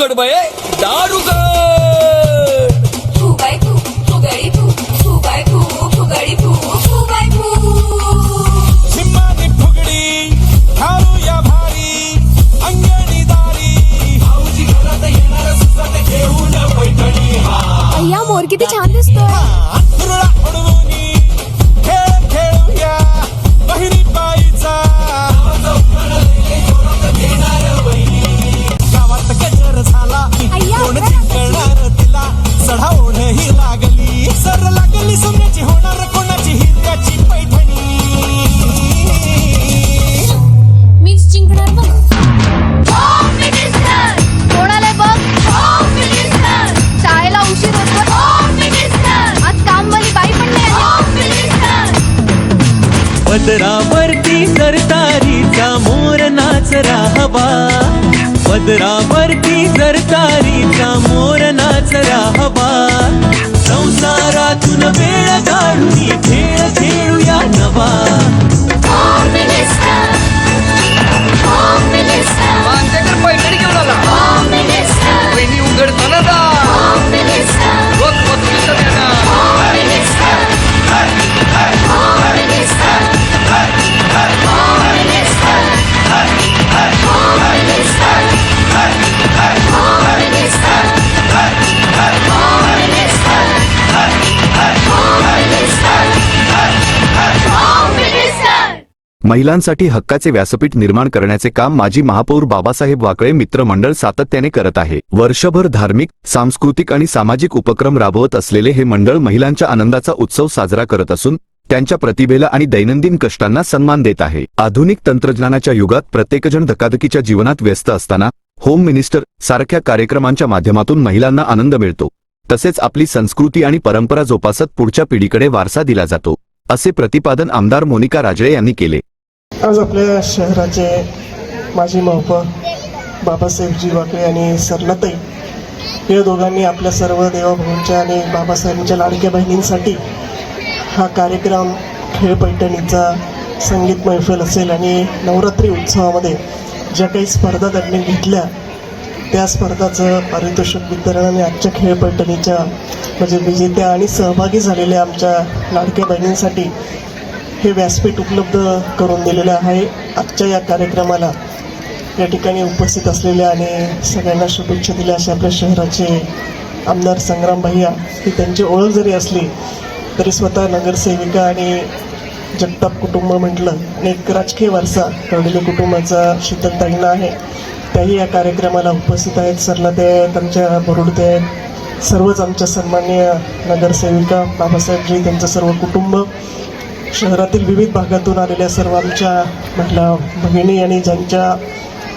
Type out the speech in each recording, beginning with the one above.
उघड बये दारुगड फुगाई फू फुगडी फू फुगाई फू फुगडी फू फुगाई फू चिम्मानी फुगडी घालूया भारी अंगणी दारी भाऊजी घरात येणार सुसाट घेऊन पैठणी अय्या मोर किती छान दिसतोय तिला चढा ही लागली. सर लागली सोन्याची होणार कोणाची हिऱ्याची पैठणी? मीच जिंकणार बघ. कोणाला बघ? शाळेला उशीर होतो आज कामवाली बाई पण नाही. पदरावरती सरतारीचा मोर नाच राहवा पदरावरती सरतारीचा मोर नाच राहवा. संसारातून वेळ काढून खेळ खेळूया नवा. उघडताना महिलांसाठी हक्काचे व्यासपीठ निर्माण करण्याचे काम माजी महापौर बाबासाहेब वाकळे मित्र मंडळ सातत्याने करत आहे. वर्षभर धार्मिक सांस्कृतिक आणि सामाजिक उपक्रम राबवत असलेले हे मंडळ महिलांच्या आनंदाचा उत्सव साजरा करत असून त्यांच्या प्रतिभेला आणि दैनंदिन कष्टांना सन्मान देत आहे. आधुनिक तंत्रज्ञानाच्या युगात प्रत्येकजण धकाधकीच्या जीवनात व्यस्त असताना होम मिनिस्टर सारख्या कार्यक्रमांच्या माध्यमातून महिलांना आनंद मिळतो. तसेच आपली संस्कृती आणि परंपरा जोपासत पुढच्या पिढीकडे वारसा दिला जातो असे प्रतिपादन आमदार मोनिका राजळे यांनी केले. आज आपल्या शहराचे माजी महापौर बाबासाहेबजी वाकळे आणि सरलताई या दोघांनी आपल्या सर्व देवाभाऊंच्या आणि बाबासाहेबांच्या लाडक्या बहिणींसाठी हा कार्यक्रम खेळ पैठणीचा संगीत मैफल असेल आणि नवरात्री उत्सवामध्ये ज्या काही स्पर्धा त्यांनी घेतल्या त्या स्पर्धाचं पारितोषिक वितरण आणि आजच्या खेळ पैठणीच्या म्हणजे विजेत्या आणि सहभागी झालेल्या आमच्या लाडक्या बहिणींसाठी हे व्यासपीठ उपलब्ध करून दिलेलं आहे. आजच्या या कार्यक्रमाला या ठिकाणी उपस्थित असलेल्या आणि सगळ्यांना शुभेच्छा दिल्या असे आपल्या शहराचे आमदार संग्राम भैया. ही त्यांची ओळख जरी असली तरी स्वतः नगरसेविका आणि जगताप कुटुंब म्हटलं आणि एक राजकीय वारसा कळलेले कुटुंबाचा शीतलताईंना आहे. त्याही या कार्यक्रमाला उपस्थित आहेत. सरला ते आहेत आमच्या बरोडते आहेत सर्वच आमच्या सन्मान्य नगरसेविका बाबासाहेबजी त्यांचं सर्व कुटुंब शहरातील विविध भागातून आलेल्या सर्वांच्या महिला भगिनी आणि ज्यांच्या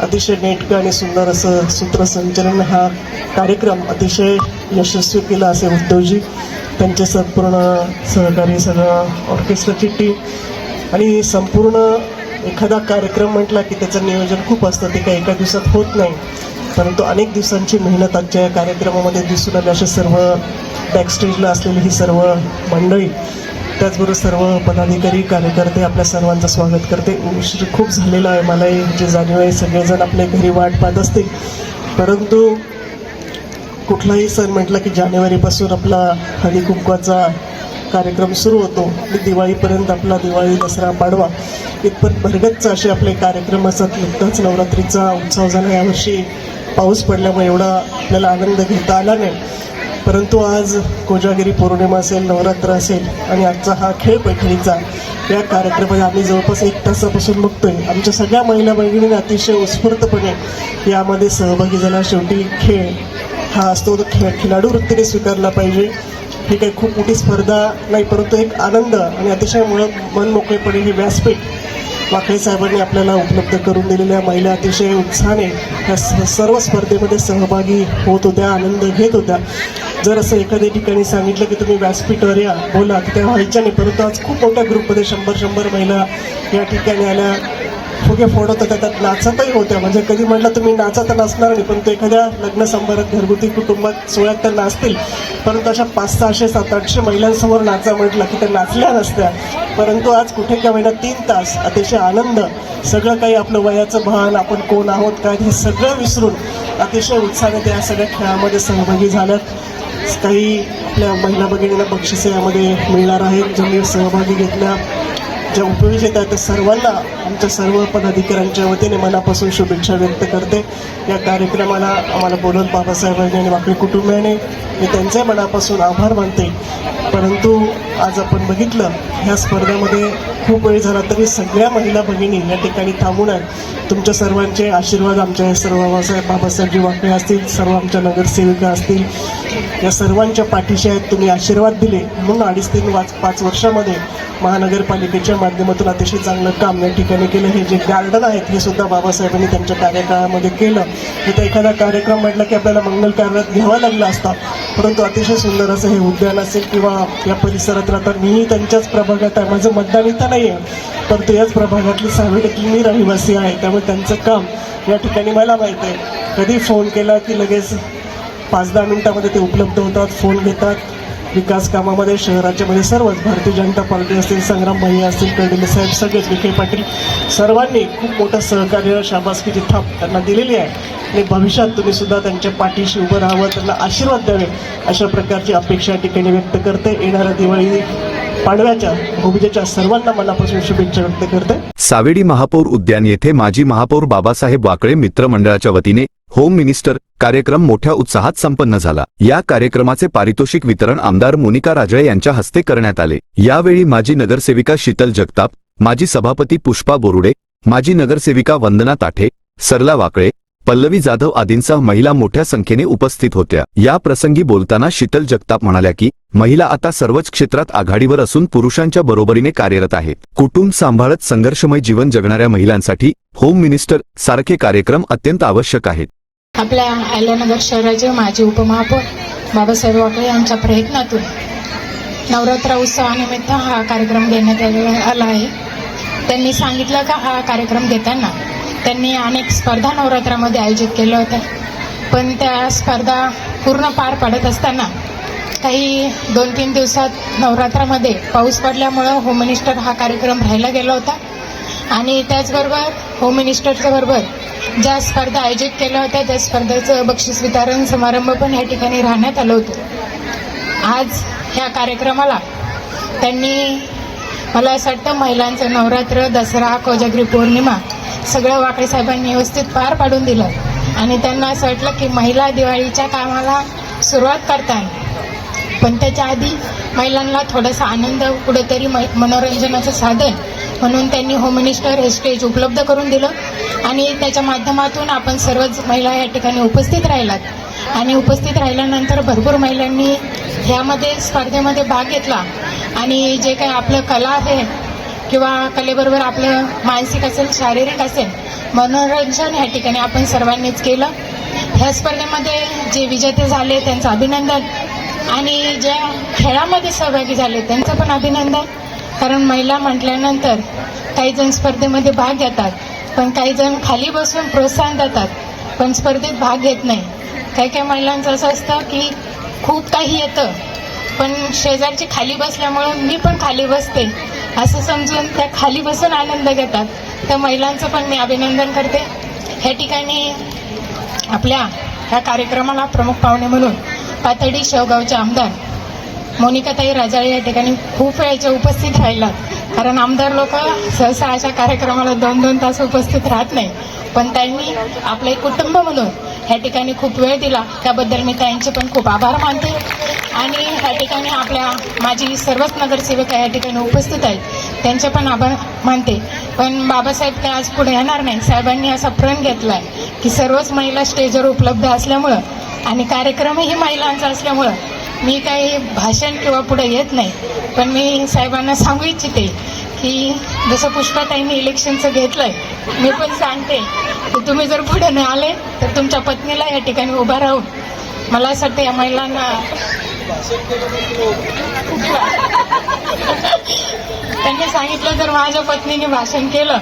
अतिशय नेटकं आणि सुंदर असं सूत्रसंचलन हा कार्यक्रम अतिशय यशस्वी केला असे उद्योजी त्यांचे संपूर्ण सहकारी सगळं ऑर्केस्ट्राची टीम आणि संपूर्ण एखादा कार्यक्रम म्हटला की त्याचं नियोजन खूप असतं ते काही एका दिवसात होत नाही. परंतु अनेक दिवसांची मेहनत आजच्या या कार्यक्रमामध्ये दिसून आली. असे सर्व बॅकस्टेजला असलेली ही सर्व मंडळी त्याचबरोबर सर्व पदाधिकारी कार्यकर्ते आपल्या सर्वांचं स्वागत करते. उशीर खूप झालेला आहे. मलाही जे जाणीव आहे सगळेजण आपल्या घरी वाट पाहत असतील. परंतु कुठलाही सण म्हटलं की जानेवारीपासून आपला हळदी कुंकवाचा कार्यक्रम सुरू होतो. आणि दिवाळीपर्यंत आपला दिवाळी दसरा पाडवा. इतपत भरगतचा असे आपले कार्यक्रम असतात. नुकताच नवरात्रीचा उत्सव झाला. यावर्षी पाऊस पडल्यामुळे एवढा आपल्याला आनंद घेता आला नाही. परंतु आज कोजागिरी पौर्णिमा असेल नवरात्र असेल आणि आजचा हा खेळ पैठणीचा या कार्यक्रमात आम्ही जवळपास एक तासापासून बघतोय. आमच्या सगळ्या महिला बहिणींनी अतिशय उत्स्फूर्तपणे यामध्ये सहभागी झाला. शेवटी खेळ हा असतो तो खेळ खिलाडू वृत्तीने स्वीकारला पाहिजे. ही काही खूप मोठी स्पर्धा नाही परंतु एक आनंद आणि अतिशय मुळ मन मोकळेपणे हे व्यासपीठ वाकळे साहेबांनी आपल्याला उपलब्ध करून दिलेल्या महिला अतिशय उत्साहाने या स- सर्व स्पर्धेमध्ये सहभागी होत होत्या आनंद घेत होत्या. जर असं एखाद्या ठिकाणी सांगितलं की तुम्ही व्यासपीठावर या बोला तर त्या व्हायच्या नाही. परंतु आज खूप मोठ्या ग्रुपमध्ये शंभर शंभर महिला या ठिकाणी आल्या. फुगे फोडत होत्या त्यात नाचतही होत्या. म्हणजे कधी म्हटलं तुम्ही नाचा तर नाचणार नाही पण तो एखाद्या लग्न संभारात घरगुती कुटुंबात सोहळ्यात तर नाचतील. परंतु अशा पाच सहाशे सात आठशे महिलांसमोर नाचा म्हटलं की त्या नाचल्या नसत्या. परंतु आज कुठे का महिन्यात तीन तास अतिशय आनंद सगळं काही आपलं वयाचं भान आपण कोण आहोत काय हे सगळं विसरून अतिशय उत्साहाने त्या सगळ्या खेळामध्ये सहभागी झाल्यात. काही आपल्या महिला भगिनींना बक्षिसे यामध्ये मिळणार आहेत. ज्यांनी सहभागी घेतल्या ज्या उपयोजित आहेत त्या सर्वांना आमच्या सर्व पदाधिकाऱ्यांच्या वतीने मनापासून शुभेच्छा व्यक्त करते. या कार्यक्रमाला आम्हाला बोलत बाबासाहेबांनी आणि आपल्या कुटुंबियाने मी त्यांचे मनापासून आभार मानते. परंतु आज आपण बघितलं ह्या स्पर्धेमध्ये खूप वेळ झाला तरी सगळ्या महिला भगिनी या ठिकाणी थांबून आहेत. तुमच्या सर्वांचे आशीर्वाद आमच्या या सर्व बाबासाहेब बाबासाहेबजी वाकळे असतील सर्व आमच्या नगरसेविका असतील. या सर्वांच्या पाठीशी आहेत तुम्ही आशीर्वाद दिले. म्हणून अडीच तीन वाच पाच वर्षामध्ये महानगरपालिकेच्या माध्यमातून अतिशय चांगलं काम या ठिकाणी केलं. हे जे गार्डन आहेत हे सुद्धा बाबासाहेबांनी त्यांच्या कार्यकाळामध्ये केलं. इथं एखादा कार्यक्रम म्हटलं की आपल्याला मंगल कार्यात घ्यावा लागला असता. परंतु अतिशय सुंदर असं हे उद्यान असेल किंवा या परिसरात राहता मीही त्यांच्याच प्रभागात आहे. माझं मतदान इथं नाही आहे परंतु याच प्रभागातली टक्के मी रहिवासी आहे. त्यामुळे त्यांचं काम या ठिकाणी मला माहीत आहे. कधी फोन केला की लगेच पाच दहा मिनटामध्ये ते उपलब्ध होतात फोन घेतात. विकास कामामध्ये शहराच्या मध्ये सर्वच भारतीय जनता पार्टी असतील संग्राम भाई असतील कर्डिले साहेब सगळेच विखे पाटील सर्वांनी खूप मोठं सहकार्य शाबासकीची थाप त्यांना दिलेली आहे. आणि भविष्यात तुम्ही सुद्धा त्यांच्या पाठीशी उभं राहावं त्यांना आशीर्वाद द्यावे अशा प्रकारची अपेक्षा या ठिकाणी व्यक्त करते. येणाऱ्या दिवाळी पाडव्याच्या भूमिजेच्या सर्वांना मनापासून शुभेच्छा व्यक्त करते. सावेडी महापौर उद्यान येथे माजी महापौर बाबासाहेब वाकळे मित्रमंडळाच्या वतीने होम मिनिस्टर कार्यक्रम मोठ्या उत्साहात संपन्न झाला. या कार्यक्रमाचे पारितोषिक वितरण आमदार मोनिका राजळे यांच्या हस्ते करण्यात आले. यावेळी माजी नगरसेविका शीतल जगताप माजी सभापती पुष्पा बोरुडे माजी नगरसेविका वंदना ताठे सरला वाकळे पल्लवी जाधव आदींसह महिला मोठ्या संख्येने उपस्थित होत्या. या प्रसंगी बोलताना शीतल जगताप म्हणाल्या की महिला आता सर्वच क्षेत्रात आघाडीवर असून पुरुषांच्या बरोबरीने कार्यरत आहेत. कुटुंब सांभाळत संघर्षमय जीवन जगणाऱ्या महिलांसाठी होम मिनिस्टर सारखे कार्यक्रम अत्यंत आवश्यक आहेत. आपल्या अहिल्यानगर शहराचे माजी उपमहापौर बाबासाहेब वाकळे यांच्या प्रयत्नातून नवरात्र उत्सवानिमित्त हा कार्यक्रम घेण्यात आले- आला आहे. त्यांनी सांगितलं का हा कार्यक्रम घेताना त्यांनी अनेक स्पर्धा नवरात्रामध्ये आयोजित केल्या होत्या. पण त्या स्पर्धा पूर्ण पार पडत असताना काही दोन तीन दिवसात नवरात्रामध्ये पाऊस पडल्यामुळं होम मिनिस्टर हा कार्यक्रम राहिला गेला होता. आणि त्याचबरोबर होम मिनिस्टरच्या बरोबर ज्या स्पर्धा आयोजित केल्या होत्या त्या स्पर्धेचं बक्षीस वितरण समारंभ पण या ठिकाणी राहण्यात आलं होतं. आज ह्या कार्यक्रमाला त्यांनी मला असं वाटतं महिलांचं नवरात्र दसरा कोजागिरी पौर्णिमा सगळं वाकडे साहेबांनी व्यवस्थित पार पाडून दिलं. आणि त्यांना असं वाटलं की महिला दिवाळीच्या कामाला सुरुवात करताना पण त्याच्या आधी महिलांना थोडासा आनंद कुठेतरी म मनोरंजनाचं साधन म्हणून त्यांनी होम मिनिस्टर हे स्टेज उपलब्ध करून दिलं. आणि त्याच्या माध्यमातून आपण सर्वच महिला या ठिकाणी उपस्थित राहिलात. आणि उपस्थित राहिल्यानंतर भरपूर महिलांनी ह्यामध्ये स्पर्धेमध्ये भाग घेतला. आणि जे काही आपलं कला आहे किंवा कलेबरोबर आपलं मानसिक असेल शारीरिक असेल मनोरंजन ह्या ठिकाणी आपण सर्वांनीच केलं. ह्या स्पर्धेमध्ये जे विजेते झाले त्यांचं अभिनंदन. आणि ज्या खेळामध्ये सहभागी झाले त्यांचं पण अभिनंदन. कारण महिला म्हटल्यानंतर काही जण स्पर्धेमध्ये भाग घेतात पण काही जण खाली बसून प्रोत्साहन देतात पण स्पर्धेत भाग घेत नाही. काही काही महिलांचं असं असतं की खूप काही येतं पण शेजारची खाली बसल्यामुळं मी पण खाली बसते. असं समजून त्या खाली बसून आनंद घेतात. त्या महिलांचं पण मी अभिनंदन करते. ह्या ठिकाणी आपल्या ह्या कार्यक्रमाला प्रमुख पाहुणे म्हणून पातडी शेवगावचे आमदार मोनिकाताई राजाळे या ठिकाणी खूप वेळेच्या उपस्थित राहिलात. कारण आमदार लोक सहसा अशा कार्यक्रमाला दोन दोन तास उपस्थित राहत नाही. पण त्यांनी आपले कुटुंब म्हणून ह्या ठिकाणी खूप वेळ दिला. त्याबद्दल मी त्यांचे पण खूप आभार मानते. आणि ह्या ठिकाणी आपल्या माझी सर्वच नगरसेविका या ठिकाणी उपस्थित आहेत. त्यांचे पण आभार मानते. पण बाबासाहेब काय आज पुढे येणार नाही साहेबांनी असा प्रण घेतला आहे की सर्वच महिला स्टेजवर उपलब्ध असल्यामुळं आणि कार्यक्रमही महिलांचा असल्यामुळं मी काही भाषण किंवा पुढे येत नाही. पण मी साहेबांना सांगू इच्छिते की जसं पुष्पाताईंनी इलेक्शनचं घेतलंय मी पण सांगते की तुम्ही जर पुढे नाही आले तर तुमच्या पत्नीला या ठिकाणी उभा राहून मला असं वाटतं या महिलांना त्यांनी सांगितलं जर माझ्या पत्नीने भाषण केलं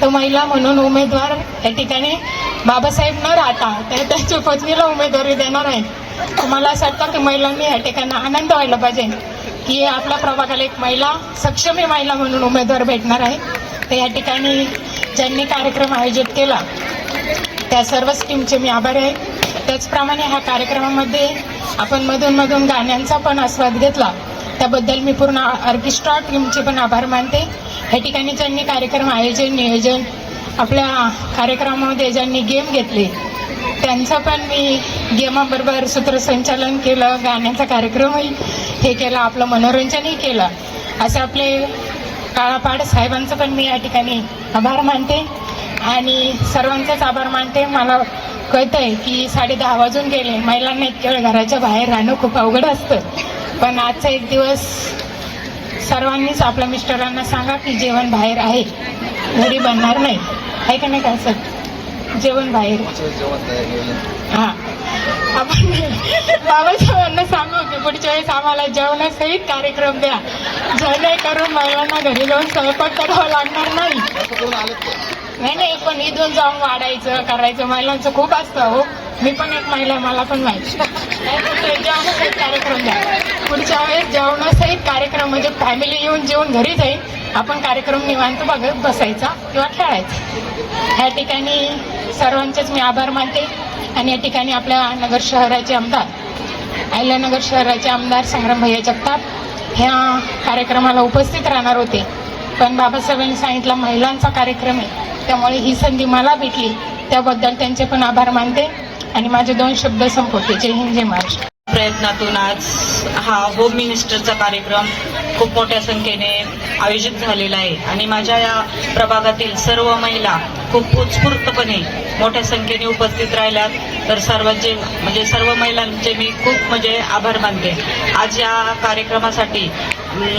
तर महिला म्हणून उमेदवार या ठिकाणी बाबासाहेब न राहता ते त्यांच्या पत्नीला उमेदवारी देणार आहेत. मला असं वाटतं की महिलांनी या ठिकाणी आनंद व्हायला पाहिजे? की आपल्या प्रभागाला एक महिला सक्षमी महिला म्हणून उमेदवार भेटणार आहे. तर या ठिकाणी ज्यांनी कार्यक्रम आयोजित केला त्या सर्वच टीमचे मी आभारी आहे. त्याचप्रमाणे ह्या कार्यक्रमामध्ये आपण मधून मधून गाण्यांचा पण आस्वाद घेतला. त्याबद्दल मी पूर्ण ऑर्केस्ट्रा टीमचे पण आभार मानते. या ठिकाणी ज्यांनी कार्यक्रम आयोजन नियोजन आपल्या कार्यक्रमामध्ये ज्यांनी गेम घेतले त्यांचं पण मी गेमाबरोबर सूत्रसंचालन केलं गाण्याचा कार्यक्रमही हे केला आपलं मनोरंजनही केलं. असे आपले काळापाड साहेबांचं पण मी या ठिकाणी आभार मानते आणि सर्वांचेच आभार मानते. मला कळतंय की साडे दहा वाजून गेले. महिलांना इतक्या वेळ घराच्या बाहेर राहणं खूप अवघड असतं. पण आजचा एक दिवस सर्वांनीच आपल्या मिस्टरांना सांगा की जेवण बाहेर आहे. घरी बनणार नाही. आहे का नाही काय सर जेवण बाहेर हा. आपण बाबासाहेबांना सांगू की पुढच्या वेळेस आम्हाला जेवणासहित कार्यक्रम द्या. जेणेकरून महिलांना घरी जाऊन स्वयंपाक करावा लागणार नाही. नाही नाही पण इथून जाऊन वाढायचं करायचं. महिलांचं खूप असतं हो. मी पण एक महिला मला पण माहिती. जेवणासहित कार्यक्रम द्या. पुढच्या वेळेस जेवणासहित कार्यक्रम म्हणजे फॅमिली येऊन जेवून घरी जाईल. आपण कार्यक्रम निवांत बघत बसायचा किंवा खेळायचा. ह्या ठिकाणी सर्वांचेच मी आभार मानते आणि या ठिकाणी आपल्या नगर शहराचे आमदार अहिल्यानगर शहराचे आमदार संग्राम भैया जगताप ह्या कार्यक्रमाला उपस्थित राहणार होते. पण बाबासाहेबांनी सांगितलं महिलांचा कार्यक्रम आहे. त्यामुळे ही संधी मला भेटली. त्याबद्दल त्यांचे पण आभार मानते आणि माझे दोन शब्द संपवते. जय हिंद जय महाराष्ट्र. प्रयत्नातून आज हा होम मिनिस्टरचा कार्यक्रम खूप मोठ्या संख्येने आयोजित झालेला आहे. आणि माझ्या या प्रभागातील सर्व महिला खूप उत्स्फूर्तपणे मोठ्या संख्येने उपस्थित राहिल्यात. तर सर्वांचे म्हणजे सर्व महिलांचे मी खूप म्हणजे आभार मानते. आज या कार्यक्रमासाठी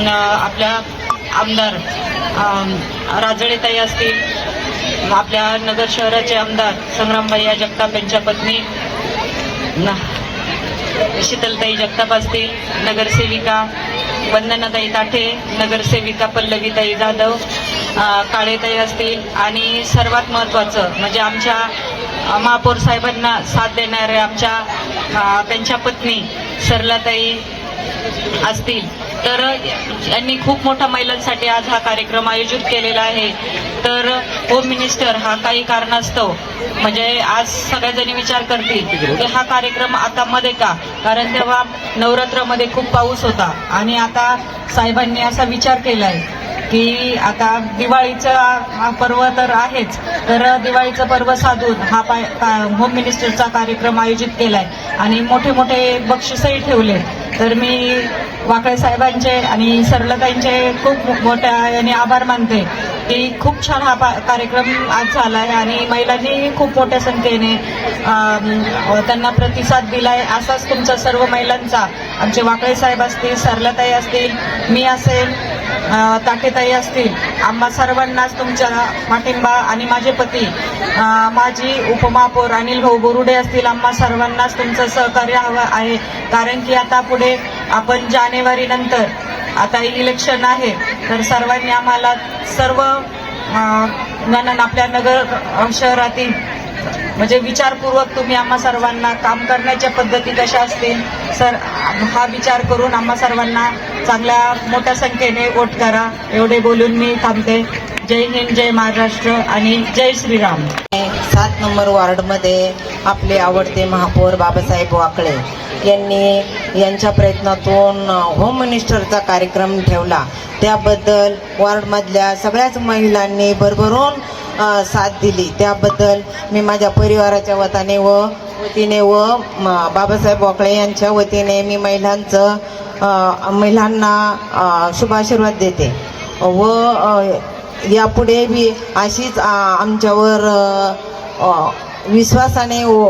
आपल्या आमदार राजळेताई असतील आपल्या नगर शहराचे आमदार संग्रामबाई या जगताप यांच्या पत्नी शीतलताई जगताप असतील नगरसेविका वंदनाताई ताठे नगरसेविका पल्लवीताई जाधव काळेताई असतील. आणि सर्वात महत्त्वाचं म्हणजे आमच्या महापौर साहेबांना साथ देणाऱ्या आमच्या त्यांच्या पत्नी सरलाताई असतील. तर यांनी खूप मोठा महिलांसाठी आज हा कार्यक्रम आयोजित केलेला आहे. तर होम मिनिस्टर हा काही कारणास्तव म्हणजे आज सगळ्याजणी विचार करतील की हा कार्यक्रम आता मध्ये का? कारण तेव्हा नवरात्रामध्ये खूप पाऊस होता आणि आता साहेबांनी असा विचार केलाय. की आता दिवाळीचा हा पर्व तर आहेच तर दिवाळीचं पर्व साधून हा पाय का- होम मिनिस्टरचा कार्यक्रम आयोजित केलाय आणि मोठे मोठे बक्षीसही ठेवले. तर मी वाकळे साहेबांचे आणि सरलताईंचे खूप मोठ्या याने आभार मानते की खूप छान हा पा- कार्यक्रम आज झालाय आणि महिलांनी खूप मोठ्या संख्येने त्यांना प्रतिसाद दिलाय. असाच तुमचा सर्व महिलांचा आमचे वाकळे साहेब असतील सरलताई असतील मी असेल ताटेताई असतील आम्हा सर्वांनाच तुमच्या पाठिंबा आणि माझे पती. माझी उपमापौर उपमहापौर अनिल भाऊ बोरुडे असतील आम्हा सर्वांनाच तुमचं सहकार्य हवं आहे. कारण की आता पुढे आपण जानेवारीनंतर आता इलेक्शन आहे तर सर्वांनी आम्हाला सर्व गणन आपल्या नगर शहरातील म्हणजे विचारपूर्वक तुम्ही आम्हा सर्वांना काम करण्याच्या पद्धती कशा असतील सर हा विचार करून आम्हा सर्वांना चांगल्या मोठ्या संख्येने वोट करा. एवढे बोलून मी थांबते. जय हिंद जय महाराष्ट्र आणि जय श्रीराम. सात नंबर वार्डमध्ये आपले आवडते महापौर बाबासाहेब वाकळे यांनी यांच्या प्रयत्नातून होम मिनिस्टरचा कार्यक्रम ठेवला. त्याबद्दल वार्डमधल्या सगळ्याच महिलांनी भरभरून साथ दिली. त्याबद्दल मी माझ्या परिवाराच्या वताने व वतीने व बाबासाहेब वाकळे यांच्या वतीने मी महिलांचं महिलांना शुभाशीर्वाद देते. व यापुढे बी अशीच आमच्यावर विश्वासाने व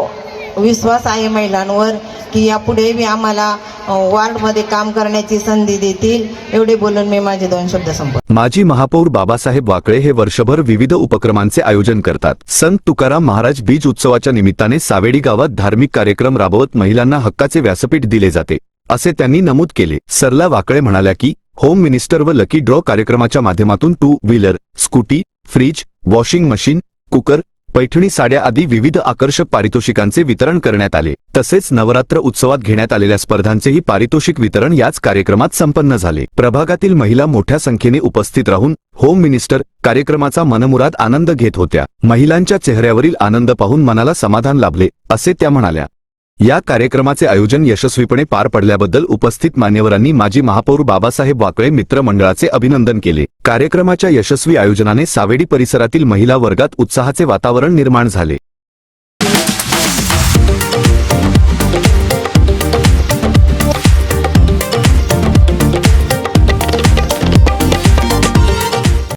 विश्वास आहे महिलांवर की यापुढे बी आम्हाला वार्डमध्ये काम करण्याची संधी देतील. एवढे बोलून मी माझे दोन शब्द संपत माजी महापौर बाबासाहेब वाकळे हे वर्षभर विविध उपक्रमांचे आयोजन करतात. संत तुकाराम महाराज बीज उत्सवाच्या निमित्ताने सावेडी गावात धार्मिक कार्यक्रम राबवत महिलांना हक्काचे व्यासपीठ दिले जाते. असे त्यांनी नमूद केले. सरला वाकळे म्हणाल्या की होम मिनिस्टर व लकी ड्रॉ कार्यक्रमाच्या माध्यमातून two wheeler scooty fridge washing machine cooker Paithani साड्या आदी विविध आकर्षक पारितोषिकांचे वितरण करण्यात आले. तसेच नवरात्र उत्सवात घेण्यात आलेल्या स्पर्धांचेही पारितोषिक वितरण याच कार्यक्रमात संपन्न झाले. प्रभागातील महिला मोठ्या संख्येने उपस्थित राहून होम मिनिस्टर कार्यक्रमाचा मनमुराद आनंद घेत होत्या. महिलांच्या चेहऱ्यावरील आनंद पाहून मनाला समाधान लाभले असे त्या म्हणाल्या. या कार्यक्रमाचे आयोजन यशस्वीपणे पार पडल्याबद्दल उपस्थित मान्यवरांनी माजी महापौर बाबासाहेब वाकळे मित्रमंडळाचे अभिनंदन केले. कार्यक्रमाच्या यशस्वी आयोजनाने सावेडी परिसरातील महिला वर्गात उत्साहाचे वातावरण निर्माण झाले.